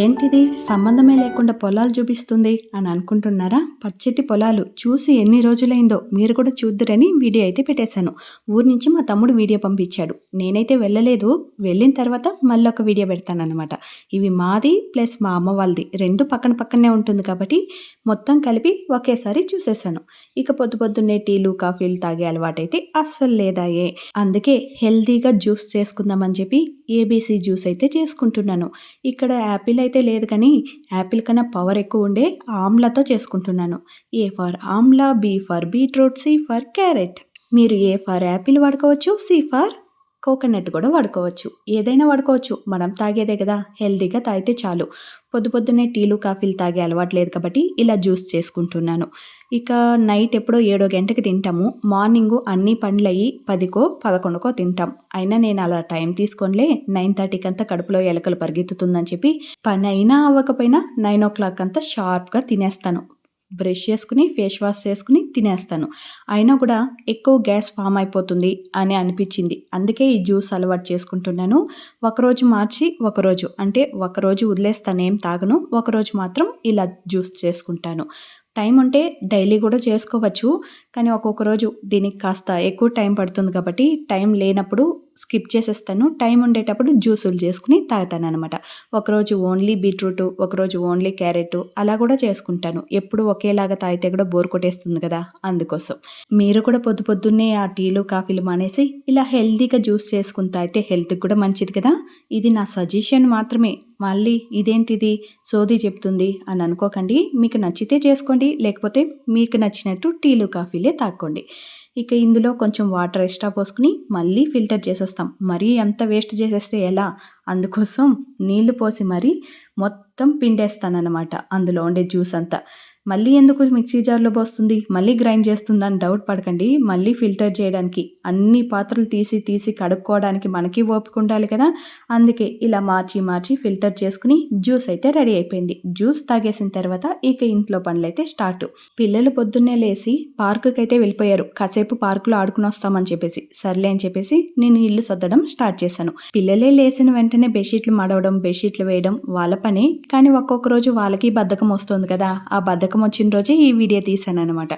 ఏంటిది? సంబంధమే లేకుండా పొలాలు చూపిస్తుంది అని అనుకుంటున్నారా? పచ్చటి పొలాలు చూసి ఎన్ని రోజులైందో మీరు కూడా చూద్దురని వీడియో అయితే పెట్టేశాను. ఊరి నుంచి మా తమ్ముడు వీడియో పంపించాడు. నేనైతే వెళ్ళలేదు. వెళ్ళిన తర్వాత మళ్ళీ ఒక వీడియో పెడతానమాట ఇవి మాది ప్లస్ మా అమ్మ వాళ్ళది. రెండు పక్కన పక్కనే ఉంటుంది కాబట్టి మొత్తం కలిపి ఒకేసారి చూసేసాను ఇక పొద్దు పొద్దున్నే టీలు కాఫీలు తాగే అలవాటైతే అస్సలు లేదాయే. అందుకే హెల్తీగా జ్యూస్ చేసుకుందామని చెప్పి ఏబీసీ జ్యూస్ అయితే చేసుకుంటున్నాను. ఇక్కడ యాపిల్ అయితే లేదు కానీ యాపిల్ కన్నా పవర్ ఎక్కువ ఉండే ఆమ్లాతో చేసుకుంటున్నాను. A for amla B for beetroot C for carrot. మీరు ఏ ఫర్ యాపిల్ వాడుకోవచ్చు సి ఫర్ కోకోనట్ కూడా వాడుకోవచ్చు. ఏదైనా వాడుకోవచ్చు. మనం తాగేదే కదా. హెల్తీగా తాగితే చాలు. పొద్దు పొద్దున్నే టీలు కాఫీలు తాగే అలవాటు లేదు కాబట్టి ఇలా జ్యూస్ చేసుకుంటున్నాను. ఇక నైట్ ఎప్పుడో ఏడో గంటకి తింటాము. మార్నింగ్ అన్ని పండ్లు అయ్యి పదికో పదకొండుకో తింటాం. అయినా నేను అలా టైం తీసుకోనిలే. నైన్ థర్టీకి అంతా కడుపులో ఎలకలు పరిగెత్తుతుందని చెప్పి పని అయినా అవ్వకపోయినా నైన్ ఓ క్లాక్ అంతా షార్ప్గా తినేస్తాను. బ్రష్ చేసుకుని ఫేస్ వాష్ చేసుకుని తినేస్తాను. అయినా కూడా ఎక్కువ గ్యాస్ ఫామ్ అయిపోతుంది అని అనిపించింది. అందుకే ఈ జ్యూస్ అలవాటు చేసుకుంటున్నాను. ఒకరోజు మార్చి ఒకరోజు. అంటే ఒకరోజు వదిలేస్తాను ఏం తాగను. ఒకరోజు మాత్రం ఇలా జ్యూస్ చేసుకుంటాను. టైం ఉంటే డైలీ కూడా చేసుకోవచ్చు. కానీ ఒక్కొక్క రోజు దీనికి కాస్త ఎక్కువ టైం పడుతుంది కాబట్టి టైం లేనప్పుడు స్కిప్ చేసేస్తాను. టైం ఉండేటప్పుడు జ్యూసులు చేసుకుని తాగుతాను అనమాట ఒకరోజు ఓన్లీ బీట్రూట్ ఒకరోజు ఓన్లీ క్యారెట్ అలా కూడా చేసుకుంటాను. ఎప్పుడు ఒకేలాగా తాగితే కూడా బోర్ కొట్టేస్తుంది కదా అందుకోసం. మీరు కూడా పొద్దు పొద్దున్నే ఆ టీలు కాఫీలు మానేసి ఇలా హెల్తీగా జ్యూస్ చేసుకుని తాగితే హెల్త్కి కూడా మంచిది కదా. ఇది నా సజెషన్ మాత్రమే. మళ్ళీ ఇదేంటిది? సోది చెప్తుంది అని అనుకోకండి. మీకు నచ్చితే చేసుకోండి. లేకపోతే మీకు నచ్చినట్టు టీలు కాఫీలే తాక్కోండి. ఇక ఇందులో కొంచెం వాటర్ ఎక్స్ట్రా పోసుకుని మళ్ళీ ఫిల్టర్ చేసేస్తాం. మరీ అంత వేస్ట్ చేసేస్తే ఎలా? అందుకోసం నీళ్ళు పోసి మరీ మొత్తం పిండేస్తానన్నమాట. అందులో ఉండే జ్యూస్ అంతా. మళ్ళీ ఎందుకు మిక్సీ జార్లో పోస్తుంది? మళ్ళీ గ్రైండ్ చేస్తుందని అని డౌట్ పడకండి. మళ్ళీ ఫిల్టర్ చేయడానికి అన్ని పాత్రలు తీసి తీసి కడుక్కోవడానికి మనకి ఓపిక ఉండాలి కదా. అందుకే ఇలా మార్చి మార్చి ఫిల్టర్ చేసుకుని జ్యూస్ అయితే రెడీ అయిపోయింది. జ్యూస్ తాగేసిన తర్వాత ఇక ఇంట్లో పనులైతే స్టార్ట్. పిల్లలు పొద్దున్నే లేచి పార్కుకి అయితే వెళ్ళిపోయారు. కాసేపు పార్కులో ఆడుకుని వస్తామని చెప్పేసి. సర్లే అని చెప్పేసి నేను ఇల్లు సర్దడం స్టార్ట్ చేశాను. పిల్లలే లేచిన వెంటనే బెడ్షీట్లు మడవడం బెడ్షీట్లు వేయడం వాళ్ళ పని. కానీ ఒక్కొక్క రోజు వాళ్ళకి బద్ధకం వస్తుంది కదా. ఆ బద్ధకం వచ్చిన రోజే ఈ వీడియో తీశాను అనమాట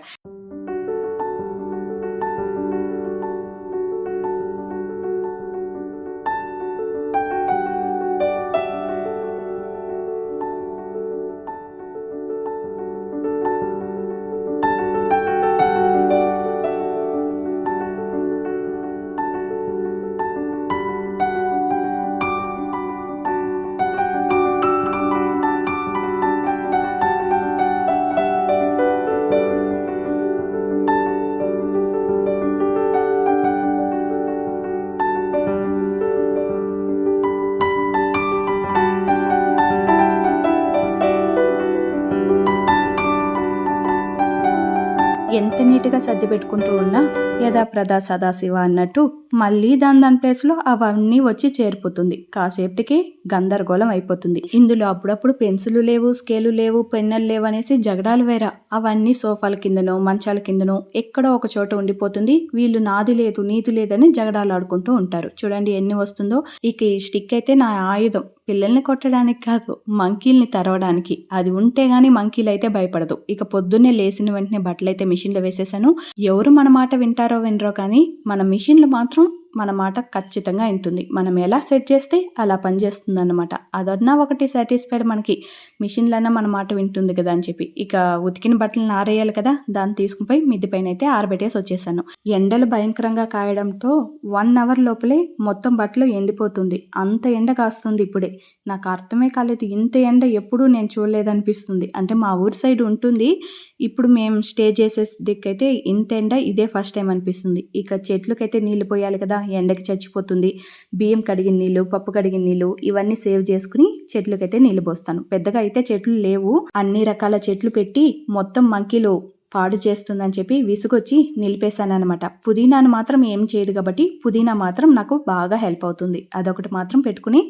ఎంత నీట్గా సర్ది పెట్టుకుంటూ ఉన్నా యథాప్రద సదాశివ అన్నట్టు మళ్ళీ దాని దాని ప్లేస్లో అవన్నీ వచ్చి చేరిపోతుంది. కాసేపటికి గందరగోళం అయిపోతుంది. ఇందులో అప్పుడప్పుడు పెన్సిల్ లేవు స్కేలు లేవు పెన్నెలు లేవు అనేసి జగడాలు వేరా. అవన్నీ సోఫాల కిందనో మంచాల కిందనో ఎక్కడో ఒక చోట ఉండిపోతుంది. వీళ్ళు నాది లేదు నీది లేదని జగడాలు ఆడుకుంటూ ఉంటారు. చూడండి ఎన్ని వస్తుందో. ఇక ఈ స్టిక్ అయితే నా ఆయుధం. పిల్లల్ని కొట్టడానికి కాదు మంకీల్ని తరవడానికి. అది ఉంటే గానీ మంకీలు అయితే భయపడదు. ఇక పొద్దున్నే లేచిన వెంటనే బట్టలైతే మిషన్లో వేసేసాను. ఎవరు మన మాట వింటారో వినరో కానీ మన మిషన్లు మాత్రం Bonjour మన మాట ఖచ్చితంగా వింటుంది. మనం ఎలా సెట్ చేస్తే అలా పనిచేస్తుంది అన్నమాట అదన్నా ఒకటి సాటిస్ఫైడ్ మనకి. మిషన్లన్నా మన మాట వింటుంది కదా అని చెప్పి. ఇక ఉతికిన బట్టలను ఆరేయాలి కదా. దాన్ని తీసుకుపోయి మిద్ది పైన అయితే ఆరబెట్టేసి వచ్చేసాను. ఎండలు భయంకరంగా కాయడంతో వన్ అవర్ లోపలే మొత్తం బట్టలు ఎండిపోతుంది. అంత ఎండ కాస్తుంది ఇప్పుడే. నాకు అర్థమే కాలేదు ఇంత ఎండ ఎప్పుడూ నేను చూడలేదనిపిస్తుంది. అంటే మా ఊరి సైడ్ ఉంటుంది. ఇప్పుడు మేము స్టే చేసే దిక్కైతే ఇంత ఎండ ఇదే ఫస్ట్ టైం అనిపిస్తుంది. ఇక చెట్లకైతే నీళ్ళు పోయాలి కదా. ఎండకి చచ్చిపోతుంది. బియ్యం కడిగిన నీళ్ళు పప్పు కడిగిన నీళ్ళు ఇవన్నీ సేవ్ చేసుకుని చెట్లకైతే నీళ్ళు పోస్తాను. పెద్దగా అయితే చెట్లు లేవు. అన్ని రకాల చెట్లు పెట్టి మొత్తం మంకీలో పాడు చేస్తుందని చెప్పి విసుగొచ్చి నిలిపేశానమాట పుదీనాను మాత్రం ఏం చేయదు కాబట్టి పుదీనా మాత్రం నాకు బాగా హెల్ప్ అవుతుంది. అదొకటి మాత్రం పెట్టుకుని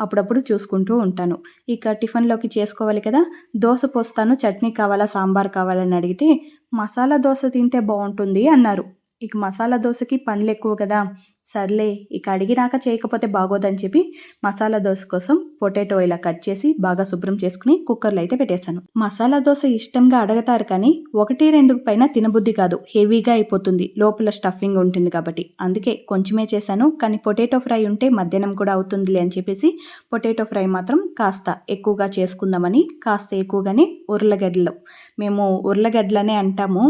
అప్పుడప్పుడు చూసుకుంటూ ఉంటాను. ఇక టిఫిన్లోకి చేసుకోవాలి కదా. దోశ పోస్తాను. చట్నీ కావాలా సాంబార్ కావాలని అడిగితే మసాలా దోశ తింటే బాగుంటుంది అన్నారు. ఇక మసాలా దోశకి పనులు ఎక్కువ కదా. సర్లే ఇక అడిగినాక చేయకపోతే బాగోదని చెప్పి మసాలా దోశ కోసం పొటాటో ఇలా కట్ చేసి బాగా శుభ్రం చేసుకుని కుక్కర్లో అయితే పెట్టేశాను. మసాలా దోశ ఇష్టంగా అడగతారు కానీ ఒకటి రెండు పైన తినబుద్ధి కాదు. హెవీగా అయిపోతుంది. లోపల స్టఫింగ్ ఉంటుంది కాబట్టి. అందుకే కొంచెమే చేశాను. కానీ పొటాటో ఫ్రై ఉంటే మధ్యాహ్నం కూడా అవుతుందిలే అని చెప్పేసి పొటాటో ఫ్రై మాత్రం కాస్త ఎక్కువగా చేసుకుందామని కాస్త ఎక్కువగానే ఉర్లగడ్డలు. మేము ఉర్లగడ్డలనే అంటాము.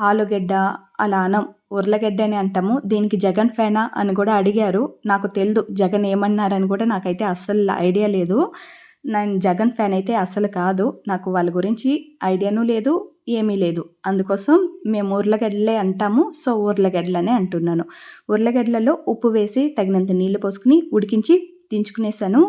ఆలుగడ్డ అలా అనం. ఉర్లగడ్డ అని అంటాము. దీనికి జగన్ ఫ్యానా అని కూడా అడిగారు. నాకు తెలియదు జగన్ ఏమన్నారని కూడా నాకైతే అస్సలు ఐడియా లేదు. నేను జగన్ ఫ్యాన్ అయితే అసలు కాదు. నాకు వాళ్ళ గురించి ఐడియాను లేదు ఏమీ లేదు. అందుకోసం మేము ఉర్లగడ్డలే అంటాము. సో ఉర్లగడ్డలనే అంటున్నాను. ఉర్లగడ్డలలో ఉప్పు వేసి తగినంత నీళ్ళు పోసుకుని ఉడికించి దించుకునేసాను.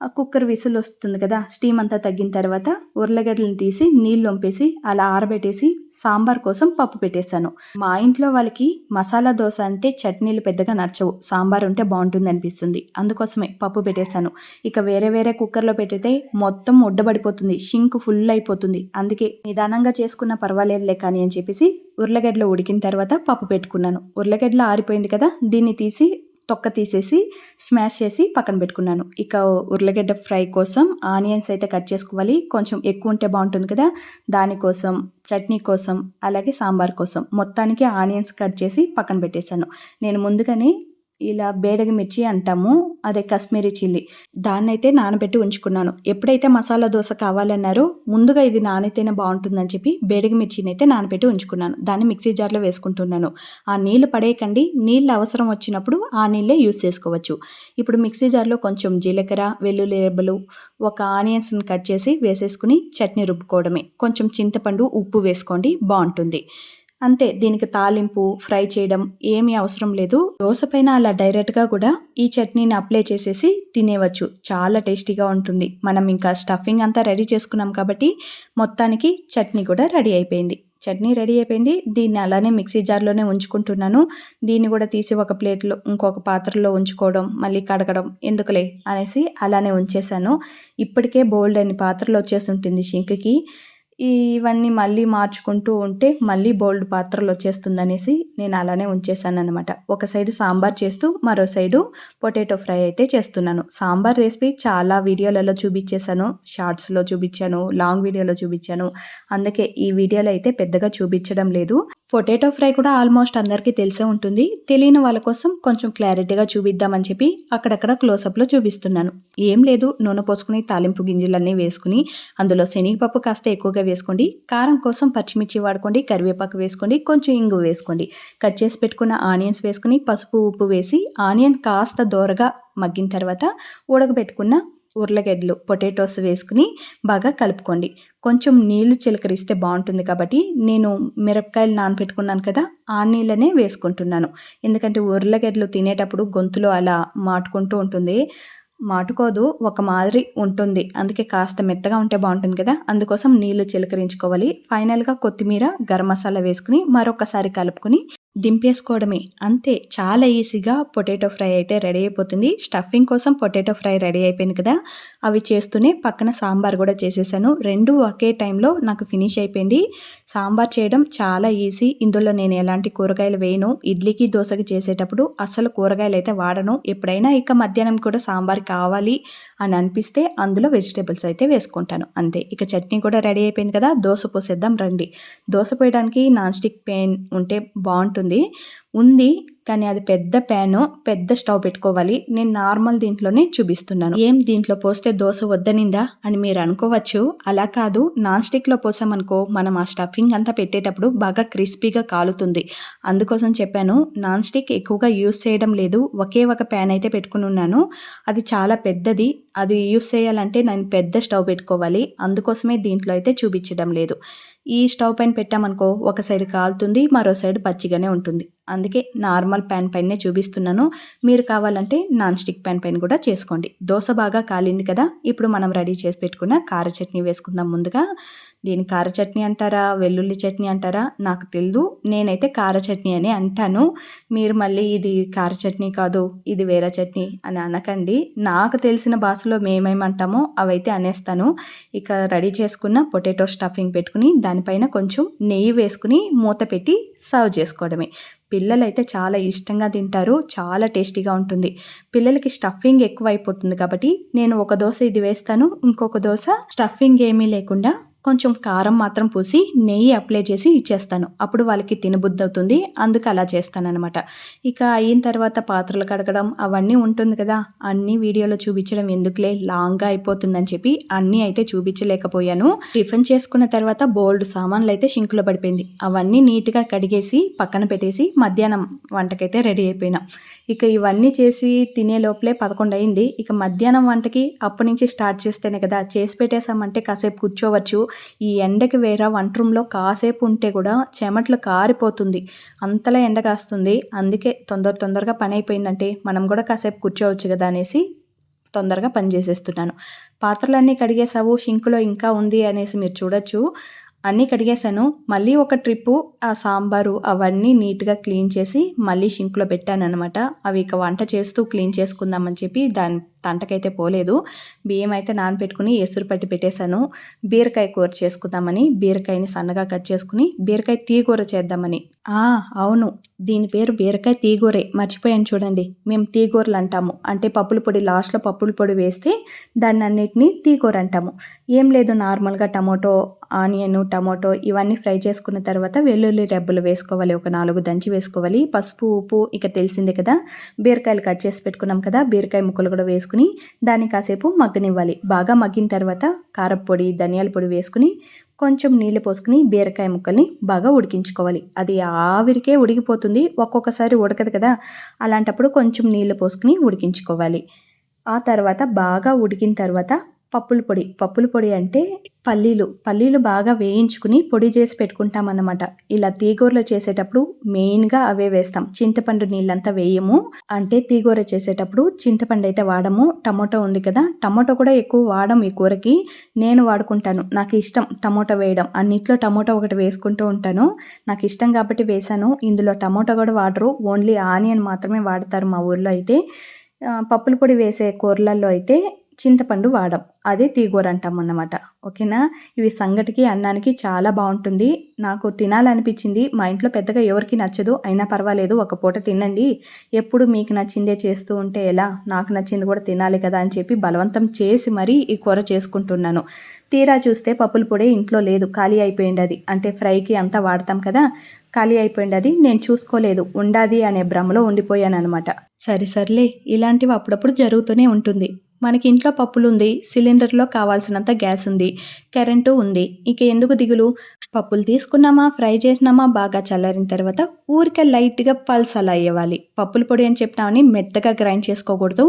ఆ కుక్కర్ విసులు వస్తుంది కదా స్టీమ్ అంతా తగ్గిన తర్వాత ఉర్లగడ్డలను తీసి నీళ్ళు వంపేసి అలా ఆరబెట్టేసి సాంబార్ కోసం పప్పు పెట్టేశాను. మా ఇంట్లో వాళ్ళకి మసాలా దోశ అంటే చట్నీలు పెద్దగా నచ్చవు. సాంబార్ ఉంటే బాగుంటుంది అనిపిస్తుంది. అందుకోసమే పప్పు పెట్టేశాను. ఇక వేరే వేరే కుక్కర్లో పెట్టితే మొత్తం ఉడ్డబడిపోతుంది. షింక్ ఫుల్ అయిపోతుంది. అందుకే నిదానంగా చేసుకున్న పర్వాలేదులే కానీ అని చెప్పేసి ఉర్లగడ్డలు ఉడికిన తర్వాత పప్పు పెట్టుకున్నాను. ఉర్లగడ్డలు ఆరిపోయింది కదా దీన్ని తీసి తొక్క తీసేసి స్మాష్ చేసి పక్కన పెట్టుకున్నాను. ఇక ఉర్లగడ్డ ఫ్రై కోసం ఆనియన్స్ అయితే కట్ చేసుకోవాలి. కొంచెం ఎక్కువ ఉంటే బాగుంటుంది కదా. దానికోసం చట్నీ కోసం అలాగే సాంబార్ కోసం మొత్తానికి ఆనియన్స్ కట్ చేసి పక్కన పెట్టేశాను. నేను ముందుగానే ఇలా బేడగ మిర్చి అంటాము అదే కశ్మీరీ చిల్లీ. దాన్నైతే నానబెట్టి ఉంచుకున్నాను. ఎప్పుడైతే మసాలా దోశ కావాలన్నారో ముందుగా ఇది నానైతేనే బాగుంటుందని చెప్పి బేడగ మిర్చిని అయితే నానబెట్టి ఉంచుకున్నాను. దాన్ని మిక్సీ జార్లో వేసుకుంటున్నాను. ఆ నీళ్ళు పడేయకండి. నీళ్ళు అవసరం వచ్చినప్పుడు ఆ నీళ్ళే యూస్ చేసుకోవచ్చు. ఇప్పుడు మిక్సీ జార్లో కొంచెం జీలకర్ర వెల్లుల్లి రెబ్బలు ఒక ఆనియన్స్ని కట్ చేసి వేసేసుకుని చట్నీ రుబ్బుకోవడమే. కొంచెం చింతపండు ఉప్పు వేసుకోండి బాగుంటుంది. అంతే దీనికి తాలింపు ఫ్రై చేయడం ఏమీ అవసరం లేదు. దోశ పైన అలా డైరెక్ట్గా కూడా ఈ చట్నీని అప్లై చేసేసి తినేవచ్చు. చాలా టేస్టీగా ఉంటుంది. మనం ఇంకా స్టఫింగ్ అంతా రెడీ చేసుకున్నాం కాబట్టి మొత్తానికి చట్నీ కూడా రెడీ అయిపోయింది. చట్నీ రెడీ అయిపోయింది. దీన్ని అలానే మిక్సీ జార్లోనే ఉంచుకుంటున్నాను. దీన్ని కూడా తీసి ఒక ప్లేట్లో ఇంకొక పాత్రలో ఉంచుకోవడం మళ్ళీ కడగడం ఎందుకులే అనేసి అలానే ఉంచేసాను ఇప్పటికే బోల్డ్ అని పాత్రలో వచ్చేసి ఉంటుంది షింక్కి ఇవన్నీ మళ్ళీ మార్చుకుంటూ ఉంటే మళ్ళీ బోల్డ్ పాత్రలు వచ్చేస్తుంది అనేసి నేను అలానే ఉంచేసాను అనమాట ఒక సైడు సాంబార్ చేస్తూ మరో సైడు పొటాటో ఫ్రై అయితే చేస్తున్నాను. సాంబార్ రెసిపీ చాలా వీడియోలలో చూపించేశాను. షార్ట్స్లో చూపించాను లాంగ్ వీడియోలో చూపించాను. అందుకే ఈ వీడియోలో అయితే పెద్దగా చూపించడం లేదు. పొటాటో ఫ్రై కూడా ఆల్మోస్ట్ అందరికీ తెలిసే ఉంటుంది. తెలియని వాళ్ళ కోసం కొంచెం క్లారిటీగా చూపిద్దామని చెప్పి అక్కడక్కడ క్లోజప్లో చూపిస్తున్నాను. ఏం లేదు నూనె పోసుకుని తాలింపు గింజలన్నీ వేసుకుని అందులో శనగపప్పు కాస్త ఎక్కువగా వేసుకోండి కారం కోసం పచ్చిమిర్చి వాడుకోండి కరివేపాకు వేసుకోండి కొంచెం ఇంగు వేసుకోండి. కట్ చేసి పెట్టుకున్న ఆనియన్స్ వేసుకుని పసుపు ఉప్పు వేసి ఆనియన్ కాస్త దోరగా మగ్గిన తర్వాత ఉడకబెట్టుకున్న ఉర్లగడ్డలు పొటాటోస్ వేసుకుని బాగా కలుపుకోండి. కొంచెం నీళ్ళు చిలకరిస్తే బాగుంటుంది కాబట్టి నేను మిరపకాయలు నానబెట్టుకున్నాను కదా ఆ నీళ్ళనే వేసుకుంటున్నాను. ఎందుకంటే ఉర్లగడ్డలు తినేటప్పుడు గొంతులో అలా మాటుకుంటూ ఉంటుంది. మాటుకోదు ఒక మాదిరి ఉంటుంది. అందుకే కాస్త మెత్తగా ఉంటే బాగుంటుంది కదా అందుకోసం నీళ్ళు చిలకరించుకోవాలి. ఫైనల్గా కొత్తిమీర గరం మసాలా వేసుకుని మరొకసారి కలుపుకొని దింపేసుకోవడమే. అంతే చాలా ఈజీగా పొటాటో ఫ్రై అయితే రెడీ అయిపోతుంది. స్టఫింగ్ కోసం పొటాటో ఫ్రై రెడీ అయిపోయింది కదా. అవి చేస్తూనే పక్కన సాంబార్ కూడా చేసేసాను. రెండు ఒకే టైంలో నాకు ఫినిష్ అయిపోయింది. సాంబార్ చేయడం చాలా ఈజీ. ఇందులో నేను ఎలాంటి కూరగాయలు వేయను. ఇడ్లీకి దోశకి చేసేటప్పుడు అసలు కూరగాయలు అయితే వాడను. ఎప్పుడైనా ఇక మధ్యాహ్నం కూడా సాంబార్ కావాలి అని అనిపిస్తే అందులో వెజిటేబుల్స్ అయితే వేసుకుంటాను. అంతే ఇక చట్నీ కూడా రెడీ అయిపోయింది కదా. దోశ పోసేద్దాం రండి. దోశ పోయడానికి నాన్ స్టిక్ పెయిన్ ఉంటే బాగుంటుంది. ఉంటుంది ఉంది కానీ అది పెద్ద ప్యాను పెద్ద స్టవ్ పెట్టుకోవాలి. నేను నార్మల్ దీంట్లోనే చూపిస్తున్నాను. ఏం దీంట్లో పోస్తే దోశ వద్దనిందా అని మీరు అనుకోవచ్చు. అలా కాదు నాన్ స్టిక్లో పోసామనుకో మనం ఆ స్టఫింగ్ అంతా పెట్టేటప్పుడు బాగా క్రిస్పీగా కాలుతుంది. అందుకోసం చెప్పాను నాన్ స్టిక్ ఎక్కువగా యూస్ చేయడం లేదు. ఒకే ఒక ప్యాన్ అయితే పెట్టుకుని ఉన్నాను. అది చాలా పెద్దది. అది యూస్ చేయాలంటే నేను పెద్ద స్టవ్ పెట్టుకోవాలి. అందుకోసమే దీంట్లో అయితే చూపించడం లేదు. ఈ స్టవ్ పైన పెట్టామనుకో ఒక సైడ్ కాలుతుంది మరో సైడ్ పచ్చిగానే ఉంటుంది. అందుకే నార్మల్ ప్యాన్ పైనే చూపిస్తున్నాను. మీరు కావాలంటే నాన్ స్టిక్ ప్యాన్ పైన కూడా చేసుకోండి. దోశ బాగా కాలింది కదా ఇప్పుడు మనం రెడీ చేసి పెట్టుకున్న కార చట్నీ వేసుకుందాం ముందుగా. దీని కార చట్నీ అంటారా? వెల్లుల్లి చట్నీ అంటారా? నాకు తెలియదు నేనైతే కార చట్నీ అని అంటాను. మీరు మళ్ళీ ఇది కార చట్నీ కాదు ఇది వేరే చట్నీ అని అనకండి. నాకు తెలిసిన భాషలో మేమేమంటామో అవైతే అనేస్తాను. ఇక రెడీ చేసుకున్న పొటాటో స్టఫింగ్ పెట్టుకుని దానిపైన కొంచెం నెయ్యి వేసుకుని మూత పెట్టి సర్వ్ చేసుకోవడమే. పిల్లలైతే చాలా ఇష్టంగా తింటారు చాలా టేస్టీగా ఉంటుంది. పిల్లలకి స్టఫింగ్ ఎక్కువ అయిపోతుంది కాబట్టి నేను ఒక దోశ ఇది వేస్తాను ఇంకొక దోశ స్టఫింగ్ ఏమీ లేకుండా కొంచెం కారం మాత్రం పూసి నెయ్యి అప్లై చేసి ఇచ్చేస్తాను. అప్పుడు వాళ్ళకి తినబుద్ధి అవుతుంది అందుకు అలా చేస్తానన్నమాట. ఇక అయిన తర్వాత పాత్రలు కడగడం అవన్నీ ఉంటుంది కదా. అన్ని వీడియోలో చూపించడం ఎందుకులే? లాంగ్గా అయిపోతుందని చెప్పి అన్నీ అయితే చూపించలేకపోయాను. టిఫిన్ చేసుకున్న తర్వాత బోల్డ్ సామాన్లు అయితే షింకులో పడిపోయింది. అవన్నీ నీట్గా కడిగేసి పక్కన పెట్టేసి మధ్యాహ్నం వంటకైతే రెడీ అయిపోయినా. ఇక ఇవన్నీ చేసి తినే లోపలే పదకొండు అయింది. ఇక మధ్యాహ్నం వంటకి అప్పటి నుంచి స్టార్ట్ చేస్తేనే కదా. చేసి పెట్టేసామంటే కాసేపు కూర్చోవచ్చు. ఈ ఎండకి వేరే వంట రూమ్లో కాసేపు ఉంటే కూడా చెమట్లు కారిపోతుంది. అంతలా ఎండ కాస్తుంది. అందుకే తొందర తొందరగా పని అయిపోయిందంటే మనం కూడా కాసేపు కూర్చోవచ్చు కదా అనేసి తొందరగా పని చేసేస్తున్నాను. పాత్రలన్నీ కడిగేసావు షింకులో ఇంకా ఉంది అనేసి మీరు చూడొచ్చు. అన్నీ కడిగేశాను. మళ్ళీ ఒక ట్రిప్పు ఆ సాంబారు అవన్నీ నీట్గా క్లీన్ చేసి మళ్ళీ షింక్లో పెట్టాను అనమాట అవి ఇక వంట చేస్తూ క్లీన్ చేసుకుందామని చెప్పి దాని తంటకైతే పోలేదు. బియ్యం అయితే నానపెట్టుకుని ఎసురు పట్టి పెట్టేశాను. బీరకాయ కూర చేసుకుందామని బీరకాయని సన్నగా కట్ చేసుకుని బీరకాయ తీగూర చేద్దామని. ఆ అవును. దీని పేరు బీరకాయ తీగూరే. మర్చిపోయాను చూడండి. మేము తీగూరలు అంటాము. అంటే పప్పుల పొడి లాస్ట్లో పప్పుల పొడి వేస్తే దాన్ని అన్నిటినీ తీగూర అంటాము. ఏం లేదు నార్మల్గా టమోటో ఆనియన్ టమోటో ఇవన్నీ ఫ్రై చేసుకున్న తర్వాత వెల్లుల్లి రెబ్బలు వేసుకోవాలి. ఒక నాలుగు దంచి వేసుకోవాలి. పసుపు ఉప్పు ఇక తెలిసిందే కదా. బీరకాయలు కట్ చేసి పెట్టుకున్నాం కదా. బీరకాయ ముక్కలు కూడా వేసుకుని వేసుకుని దాన్ని కాసేపు మగ్గనివ్వాలి. బాగా మగ్గిన తర్వాత కారపొడి ధనియాల పొడి వేసుకుని కొంచెం నీళ్ళు పోసుకుని బీరకాయ ముక్కల్ని బాగా ఉడికించుకోవాలి. అది ఆవిరికే ఉడికిపోతుంది. ఒక్కొక్కసారి ఉడకదు కదా. అలాంటప్పుడు కొంచెం నీళ్ళు పోసుకుని ఉడికించుకోవాలి. ఆ తర్వాత బాగా ఉడికిన తర్వాత పప్పుల పొడి. పప్పుల పొడి అంటే పల్లీలు. పల్లీలు బాగా వేయించుకుని పొడి చేసి పెట్టుకుంటామన్నమాట. ఇలా తీగూరలు చేసేటప్పుడు మెయిన్గా అవే వేస్తాం. చింతపండు నీళ్ళంతా వేయము. అంటే తీగూర చేసేటప్పుడు చింతపండు అయితే వాడము. టమోటో ఉంది కదా టమోటో కూడా ఎక్కువ వాడము ఈ కూరకి. నేను వాడుకుంటాను. నాకు ఇష్టం టమోటో వేయడం. అన్నిట్లో టమోటో ఒకటి వేసుకుంటూ ఉంటాను. నాకు ఇష్టం కాబట్టి వేశాను. ఇందులో టమోటో కూడా వాడరు. ఓన్లీ ఆనియన్ మాత్రమే వాడతారు మా ఊర్లో అయితే. పప్పుల పొడి వేసే కూరలలో అయితే చింతపండు వాడం. అదే తీగోర అంటాం అన్నమాట ఓకేనా? ఇవి సంగటికి అన్నానికి చాలా బాగుంటుంది. నాకు తినాలనిపించింది. మా ఇంట్లో పెద్దగా ఎవరికి నచ్చదు. అయినా పర్వాలేదు. ఒక పూట తినండి. ఎప్పుడు మీకు నచ్చిందే చేస్తూ ఉంటే ఎలా? నాకు నచ్చింది కూడా తినాలి కదా అని చెప్పి బలవంతం చేసి మరీ ఈ కూర చేసుకుంటున్నాను. తీరా చూస్తే పప్పుల పొడి ఇంట్లో లేదు. ఖాళీ అయిపోయింది అది. అంటే ఫ్రైకి అంతా వాడతాం కదా? ఖాళీ అయిపోయింది అది. నేను చూసుకోలేదు. ఉండాది అనే భ్రమలో ఉండిపోయాను అనమాట సరే సర్లే. ఇలాంటివి అప్పుడప్పుడు జరుగుతూనే ఉంటుంది. మనకి ఇంట్లో పప్పులు ఉంది సిలిండర్లో కావాల్సినంత గ్యాస్ ఉంది కరెంటు ఉంది. ఇక ఎందుకు దిగులు? పప్పులు తీసుకున్నామా ఫ్రై చేసినామా బాగా చల్లారిన తర్వాత ఊరికే లైట్గా పల్స్ అలా ఇవ్వాలి పప్పుల పొడి అని చెప్పినామని మెత్తగా గ్రైండ్ చేసుకోకూడదు.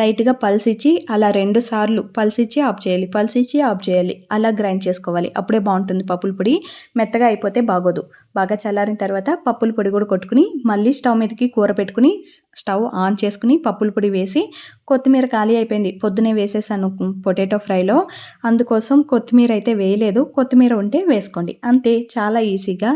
లైట్గా పల్స్ ఇచ్చి అలా రెండు సార్లు పల్స్ ఇచ్చి ఆఫ్ చేయాలి. పల్స్ ఇచ్చి ఆఫ్ చేయాలి. అలా గ్రైండ్ చేసుకోవాలి. అప్పుడే బాగుంటుంది పప్పుల పొడి. మెత్తగా అయిపోతే బాగోదు. బాగా చల్లారిన తర్వాత పప్పుల పొడి కూడా కొట్టుకుని మళ్ళీ స్టవ్ మీదకి కూర పెట్టుకుని స్టవ్ ఆన్ చేసుకుని పప్పుల పొడి వేసి కొత్తిమీర ఖాళీ అయిపోయింది. అయిపోయింది పొద్దునే వేసేసాను పొటాటో ఫ్రైలో. అందుకోసం కొత్తిమీర అయితే వేయలేదు. కొత్తిమీర ఉంటే వేసుకోండి. అంతే చాలా ఈజీగా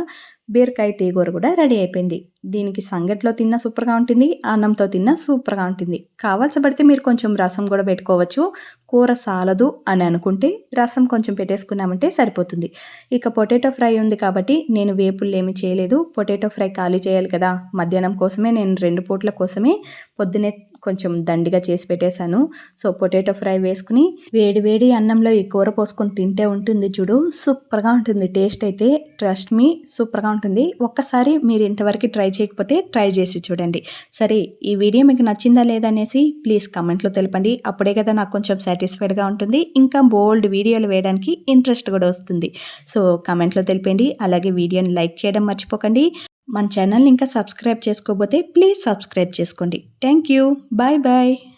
బీరకాయ తీగూర కూడా రెడీ అయిపోయింది. దీనికి సంగట్లో తిన్నా సూపర్గా ఉంటుంది అన్నంతో తిన్నా సూపర్గా ఉంటుంది. కావాల్సి పడితే మీరు కొంచెం రసం కూడా పెట్టుకోవచ్చు. కూర సాలదు అని అనుకుంటే రసం కొంచెం పెట్టేసుకున్నామంటే సరిపోతుంది. ఇక పొటాటో ఫ్రై ఉంది కాబట్టి నేను వేపుళ్ళు ఏమి చేయలేదు. పొటాటో ఫ్రై ఖాళీ చేయాలి కదా. మధ్యాహ్నం కోసమే నేను రెండు పూట్ల కోసమే పొద్దునే కొంచెం దండిగా చేసి పెట్టేశాను. సో పొటాటో ఫ్రై వేసుకుని వేడి వేడి అన్నంలో ఈ కూర పోసుకొని తింటే ఉంటుంది చూడు. సూపర్గా ఉంటుంది. టేస్ట్ అయితే ట్రస్ట్ మీ సూపర్గా ఉంటుంది. ఒక్కసారి మీరు ఇంతవరకు ట్రై చేయకపోతే ట్రై చేసి చూడండి. సరే ఈ వీడియో మీకు నచ్చిందా లేదనేసి ప్లీజ్ కమెంట్లో తెలపండి. అప్పుడే కదా నాకు కొంచెం సాటిస్ఫైడ్గా ఉంటుంది. ఇంకా బోల్డ్ వీడియోలు వేయడానికి ఇంట్రెస్ట్ కూడా వస్తుంది. సో కమెంట్లో తెలిపండి. అలాగే వీడియోని లైక్ చేయడం మర్చిపోకండి. మన ఛానల్ని ఇంకా సబ్స్క్రైబ్ చేసుకోకపోతే ప్లీజ్ సబ్స్క్రైబ్ చేసుకోండి. Thank you. Bye bye.